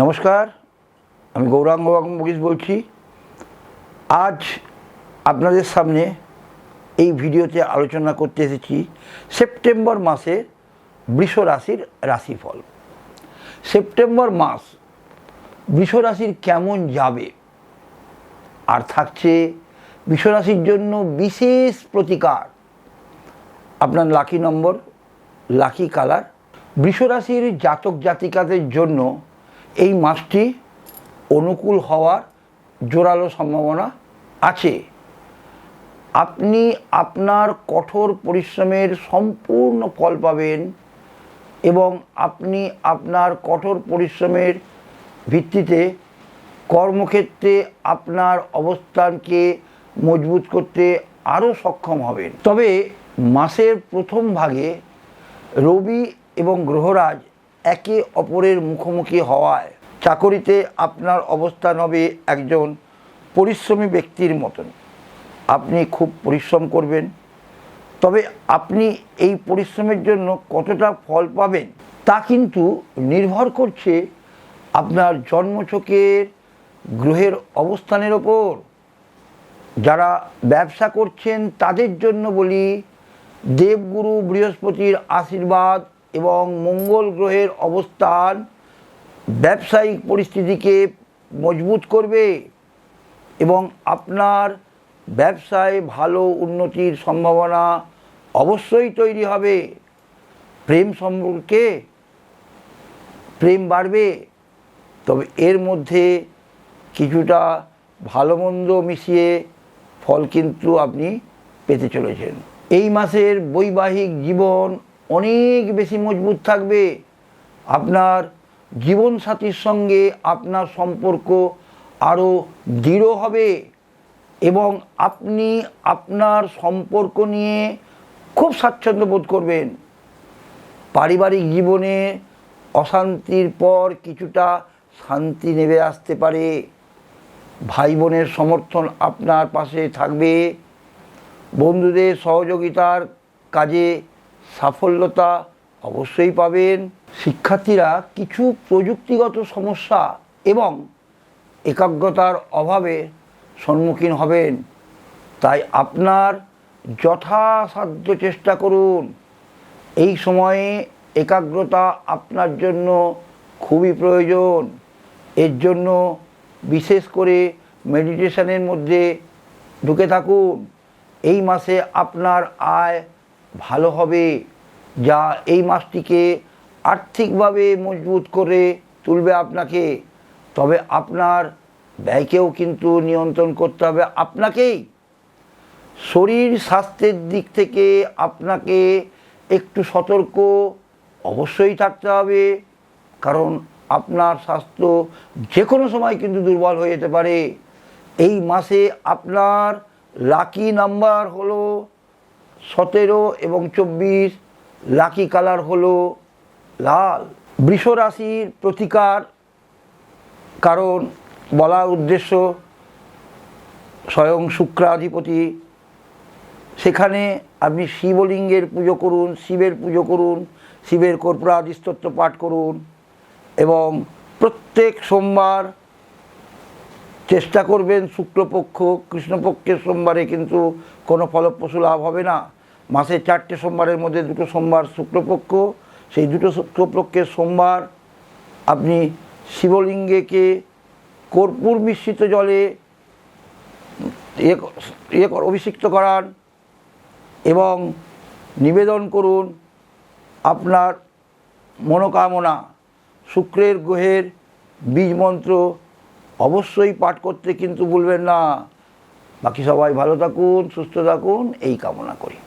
নমস্কার, আমি গৌরাঙ্গ বগিস বলছি। আজ আপনাদের সামনে এই ভিডিওতে আলোচনা করতে এসেছি সেপ্টেম্বর মাসের বৃষ রাশির রাশিফল। সেপ্টেম্বর মাস বৃষ রাশির কেমন যাবে? আর থাকছে বৃষ রাশির জন্য বিশেষ প্রতিকার। আপনার লাকি নম্বর লাকি কালার বৃষরাশির জাতক জাতিকাদের জন্য এই মাসটি অনুকূল হওয়ার জোরালো সম্ভাবনা আছে। আপনি আপনার কঠোর পরিশ্রমের সম্পূর্ণ ফল পাবেন এবং আপনি আপনার কঠোর পরিশ্রমের ভিত্তিতে কর্মক্ষেত্রে আপনার অবস্থানকে মজবুত করতে আরও সক্ষম হবেন। তবে মাসের প্রথম ভাগে রবি এবং গ্রহরাজ একে অপরের মুখোমুখি হওয়ায় চাকরিতে আপনার অবস্থান হবে একজন পরিশ্রমী ব্যক্তির মতন। আপনি খুব পরিশ্রম করবেন। তবে আপনি এই পরিশ্রমের জন্য কতটা ফল পাবেন তা কিন্তু নির্ভর করছে আপনার জন্মছকের গ্রহের অবস্থানের ওপর। যারা ব্যবসা করছেন তাদের জন্য বলি দেবগুরু বৃহস্পতির আশীর্বাদ এবং মঙ্গল গ্রহের অবস্থান ব্যবসায়িক পরিস্থিতিকে মজবুত করবে এবং আপনার ব্যবসায় ভালো উন্নতির সম্ভাবনা অবশ্যই তৈরি হবে। প্রেম সম্পর্কে প্রেম বাড়বে, তবে এর মধ্যে কিছুটা ভালো মন্দ মিশিয়ে ফল কিন্তু আপনি পেতে চলেছেন। এই মাসের বৈবাহিক জীবন অনেক বেশি মজবুত থাকবে। আপনার জীবনসাথীর সঙ্গে আপনার সম্পর্ক আরও দৃঢ় হবে এবং আপনি আপনার সম্পর্ক নিয়ে খুব স্বাচ্ছন্দ্য বোধ করবেন। পারিবারিক জীবনে অশান্তির পর কিছুটা শান্তি নেমে আসতে পারে। ভাই বোনের সমর্থন আপনার পাশে থাকবে। বন্ধুদের সহযোগিতার কাজে সাফল্যতা অবশ্যই পাবেন। শিক্ষার্থীরা কিছু প্রযুক্তিগত সমস্যা এবং একাগ্রতার অভাবে সম্মুখীন হবেন। তাই আপনার যথাসাধ্য চেষ্টা করুন। এই সময়ে একাগ্রতা আপনার জন্য খুবই প্রয়োজন। এর জন্য বিশেষ করে মেডিটেশনের মধ্যে ঢুকে থাকুন। এই মাসে আপনার আয় ভালো হবে, যা এই মাসটিকে আর্থিকভাবে মজবুত করে তুলবে আপনাকে। তবে আপনার ব্যয়কেও কিন্তু নিয়ন্ত্রণ করতে হবে আপনাকেই। শরীর স্বাস্থ্যের দিক থেকে আপনাকে একটু সতর্ক অবশ্যই থাকতে হবে, কারণ আপনার স্বাস্থ্য যে কোনো সময় কিন্তু দুর্বল হয়ে যেতে পারে। এই মাসে আপনার লাকি নাম্বার হলো সতেরো এবং চব্বিশ লাকি কালার হলো লাল। বৃষ রাশির প্রতিকার কারণ বলার উদ্দেশ্য স্বয়ং শুক্রাধিপতি। সেখানে আপনি শিবলিঙ্গের পুজো করুন, শিবের পুজো করুন, শিবের কর্পূরাদি স্তোত্র পাঠ করুন এবং প্রত্যেক সোমবার চেষ্টা করবেন শুক্লপক্ষ, কৃষ্ণপক্ষের সোমবারে কিন্তু কোনো ফলপ্রসূ লাভ হবে না। মাসে চারটে সোমবারের মধ্যে দুটো সোমবার শুক্লপক্ষ, সেই দুটো শুক্লপক্ষের সোমবার আপনি শিবলিঙ্গেকে কর্পূর মিশ্রিত জলে ইয়ে ইয়ে অভিষিক্ত করান এবং নিবেদন করুন আপনার মনোকামনা। শুক্রের গ্রহের বীজ মন্ত্র অবশ্যই পাঠ করতে কিন্তু ভুলবেন না। বাকি সবাই ভালো থাকুন, সুস্থ থাকুন, এই কামনা করি।